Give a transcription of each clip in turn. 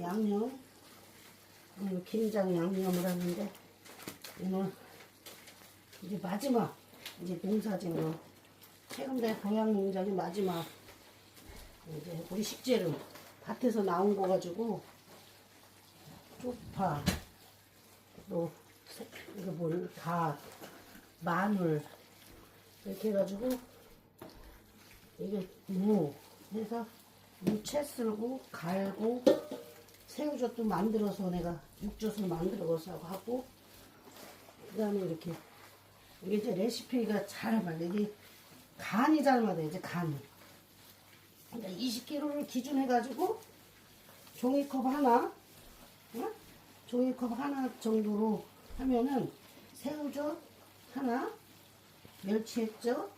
양념. 오늘 김장 양념을 하는데 오늘 이제 마지막 이제 농사짓는 최근대 고향 농장이 마지막 이제 우리 식재료 밭에서 나온 거 가지고 쪽파 또 새- 이거 뭘다 마늘 이렇게 해가지고 이게 무 해서 무채 쓸고 갈고 새우젓도 만들어서 내가 육젓을 만들어서 하고 그 다음에 이렇게 이게 이제 레시피가 잘 맞아 이게 간이 잘 맞아 이제 간이. 20kg를 기준해 가지고 종이컵 하나 어? 종이컵 하나 정도로 하면은 새우젓 하나 멸치액젓.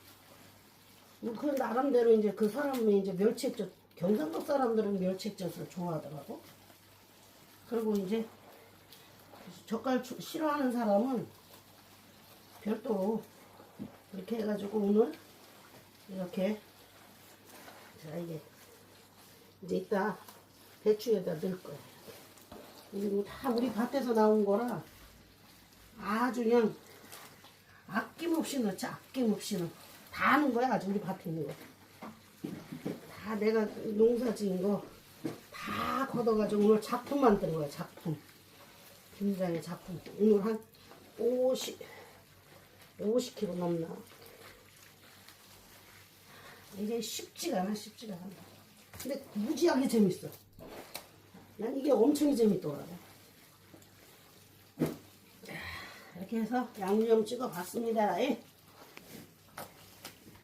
뭐그 나름대로 이제 그 사람이 이제 멸치액젓 경상도 사람들은 멸치액젓을 좋아하더라고 그리고 이제 젓갈 주- 싫어하는 사람은 별도로 이렇게 해가지고 오늘 이렇게 자 이게 이제 이따 배추에다 넣을 거야. 이거 다 우리 밭에서 나온 거라 아주 그냥 아낌없이 넣지 아낌없이 넣어. 다 하는 거야 아주 우리 밭에 있는 거. 다 내가 농사 지은 거 다 걷어가지고 오늘 작품 만드는 거야 작품. 김장의 작품. 오늘 한 50, 50kg 넘나. 이게 쉽지가 않아, 쉽지가 않아. 근데 무지하게 재밌어. 난 이게 엄청 재밌더라고. 이렇게 해서 양념 찍어 봤습니다. 예.